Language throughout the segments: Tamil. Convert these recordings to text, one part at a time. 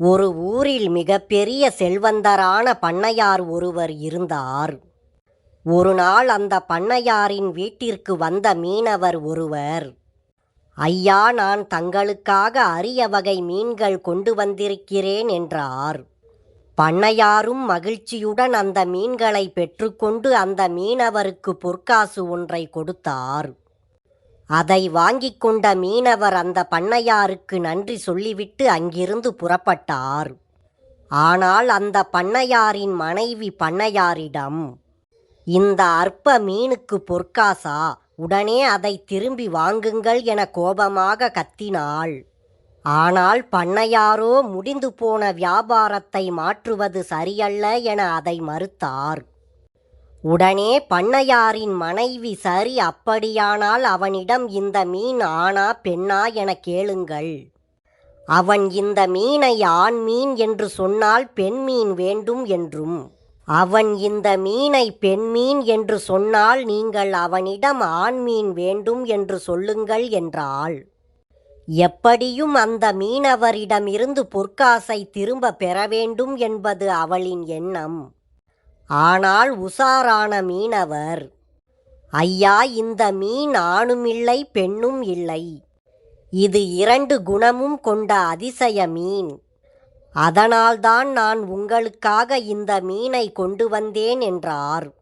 ஒரு ஊரில் மிகப்பெரிய செல்வந்தரான பண்ணையார் ஒருவர் இருந்தார். ஒரு நாள் அந்த பண்ணையாரின் வீட்டிற்கு வந்த மீனவர் ஒருவர் ஐயா நான் தங்களுக்காக அரிய வகை மீன்கள் கொண்டு வந்திருக்கிறேன் என்றார். பண்ணையாரும் மகிழ்ச்சியுடன் அந்த மீன்களை பெற்றுக்கொண்டு அந்த மீனவருக்கு பொற்காசு ஒன்றை கொடுத்தார். அதை வாங்கிக் கொண்ட மீனவர் அந்த பண்ணையாருக்கு நன்றி சொல்லிவிட்டு அங்கிருந்து புறப்பட்டார். ஆனால் அந்த பண்ணையாரின் மனைவி பண்ணையாரிடம் இந்த அற்ப மீனுக்கு பொற்காசா? உடனே அதை திரும்பி வாங்குங்கள் என கோபமாக கத்தினாள். ஆனால் பண்ணையாரோ முடிந்து போன வியாபாரத்தை மாற்றுவது சரியல்ல என அதை மறுத்தார். உடனே பண்ணையாரின் மனைவி சரி அப்படியானால் அவனிடம் இந்த மீன் ஆனா பெண்ணா என கேளுங்கள். அவன் இந்த மீனை ஆண் மீன் என்று சொன்னால் பெண் மீன் வேண்டும் என்றும். அவன் இந்த மீனை பெண் மீன் என்று சொன்னால் நீங்கள் அவனிடம் ஆண் மீன் வேண்டும் என்று சொல்லுங்கள் என்றாள். எப்படியும் அந்த மீனவரிடமிருந்து பொற்காசை திரும்ப பெற வேண்டும் என்பது அவளின் எண்ணம். ஆனால் உசாரான மீனவர் ஐயா இந்த மீன் ஆணுமில்லை பெண்ணும் இல்லை. இது இரண்டு குணமும் கொண்ட அதிசய மீன். அதனால்தான் நான் உங்களுக்காக இந்த மீனை கொண்டு வந்தேன் என்றார்.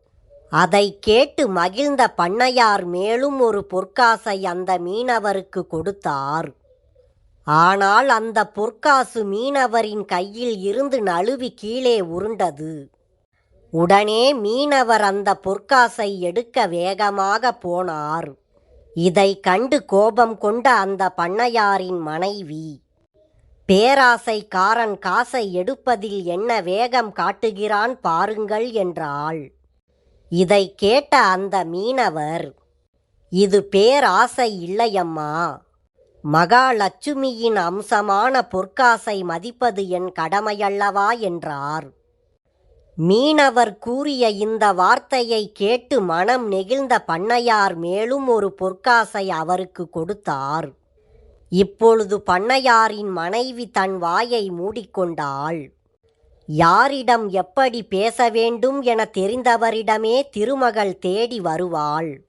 அதை கேட்டு மகிழ்ந்த பண்ணையார் மேலும் ஒரு பொற்காசை அந்த மீனவருக்கு கொடுத்தார். ஆனால் அந்த பொற்காசு மீனவரின் கையில் இருந்து நழுவி கீழே உருண்டது. உடனே மீனவர் அந்த பொற்காசை எடுக்க வேகமாக போனார். இதை கண்டு கோபம் கொண்ட அந்த பண்ணையாரின் மனைவி பேராசைக்காரன் காசை எடுப்பதில் என்ன வேகம் காட்டுகிறான் பாருங்கள் என்றாள். இதை கேட்ட அந்த மீனவர் இது பேராசை இல்லையம்மா. மகாலட்சுமியின் அம்சமான பொற்காசை மதிப்பது என் கடமையல்லவா என்றார். மீனவர் கூறிய இந்த வார்த்தையை கேட்டு மனம் நெகிழ்ந்த பண்ணையார் மேலும் ஒரு பொற்காசை அவருக்கு கொடுத்தார். இப்பொழுது பண்ணையாரின் மனைவி தன் வாயை மூடிக்கொண்டாள். யாரிடம் எப்படி பேச வேண்டும் என தெரிந்தவரிடமே திருமகள் தேடி வருவாள்.